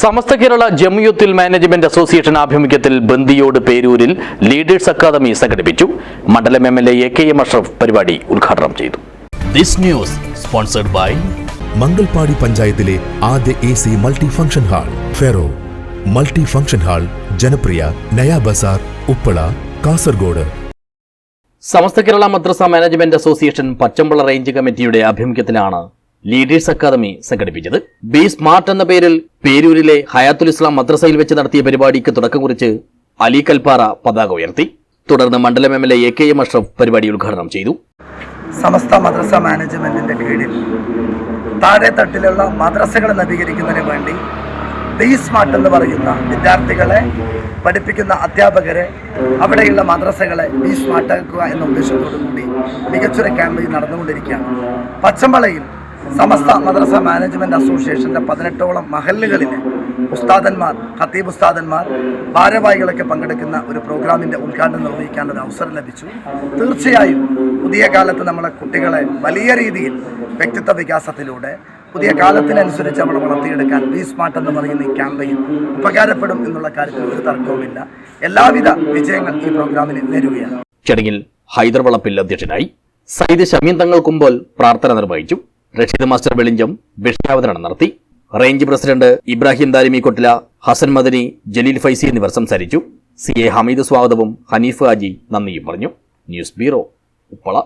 സമസ്ത Kerala Jamiyyathul management association ആഭിമുഖ്യത്തിൽ ബന്ദിയോട് പേരൂരിൽ leaders academy സംഘടിപ്പിച്ചു. മണ്ഡലം M L A K M Ashraf പരിപാടി ഉദ്ഘാടനം ചെയ്തു. This news sponsored by Mangalpady പഞ്ചായത്തിലെ ആദ്യ A C multi function hall Ferro. Multi function hall ജനപ്രിയ Naya Bazar Uppala Kasaragod. Samastha Kerala Madrasa management association Pachambala range കമ്മിറ്റിയുടെ ആഭിമുഖ്യത്തിലാണ് leaders academy സംഘടിപ്പിച്ചത്. Be smart എന്ന പേരിൽ പേരൂരിലെ ഹയാത്തുൽ ഇസ്ലാം മദ്രസയിൽ വെച്ച് നടത്തിയ പരിപാടിക്ക് തുടക്കം കുറിച്ച് അലി കൽപ്പാറ പതാക ഉയർത്തി. തുടർന്ന് മണ്ഡലം M L A K M Ashraf പരിപാടി ഉദ്ഘാടനം ചെയ്തു. സമസ്ത മദ്രസ മാനേജ്മെന്റിന്റെ കീഴിൽ താഴെ തട്ടിലുള്ള മദ്രസകളെ നവീകരിക്കുന്നതിന് വേണ്ടി ബി സ്മാർട്ട് എന്ന് പറയുന്ന വിദ്യാർത്ഥികളെ പഠിപ്പിക്കുന്ന അധ്യാപകരെ അവിടെയുള്ള മദ്രസകളെ ബി സ്മാർട്ടാക്കുക എന്ന ഉദ്ദേശത്തോടു കൂടി മികച്ചൊരു ക്യാമ്പയിൻ നടന്നുകൊണ്ടിരിക്കുകയാണ്. പച്ചമ്പളയിൽ സമസ്ത മദ്രസ മാനേജ്മെന്റ് അസോസിയേഷന്റെ പതിനെട്ടോളം മഹല്ലുകളിലെ ഉസ്താദന്മാർ ഖത്തീബ് ഉസ്താദന്മാർ ഭാരവാഹികളൊക്കെ പങ്കെടുക്കുന്ന ഒരു പ്രോഗ്രാമിന്റെ ഉദ്ഘാടനം നിർവഹിക്കാൻ ഒരു അവസരം ലഭിച്ചു. തീർച്ചയായും പുതിയ കാലത്ത് നമ്മളെ കുട്ടികളെ വലിയ രീതിയിൽ വ്യക്തിത്വ വികാസത്തിലൂടെ പുതിയ കാലത്തിനനുസരിച്ച് നമ്മൾ വളർത്തിയെടുക്കാൻ ബി സ്മാർട്ട് എന്ന് പറയുന്ന ഈ ക്യാമ്പയിൻ ഉപകാരപ്പെടും എന്നുള്ള കാര്യത്തിൽ ഒരു തർക്കവുമില്ല. എല്ലാവിധ വിജയങ്ങൾ ഈ പ്രോഗ്രാമിന് നേരുകയാണ്. ചടങ്ങിൽ ഹൈദർ വളപ്പിൽ അധ്യക്ഷനായി സയ്യിദ് ഷമീൻ തങ്ങൾ കുമ്പോൾ പ്രാർത്ഥന നിർവഹിച്ചു. റഷീദ് മാസ്റ്റർ വെളിഞ്ചം വിഷയാവതരണം നടത്തി. റേഞ്ച് പ്രസിഡന്റ് ഇബ്രാഹിം ദാരിമി കൊട്ടില ഹസൻ മദനി ജലീൽ ഫൈസി എന്നിവർ സംസാരിച്ചു. സി എ ഹമീദ് സ്വാഗതവും ഹനീഫ് ഹാജി നന്ദിയും പറഞ്ഞു. News bureau Uppala.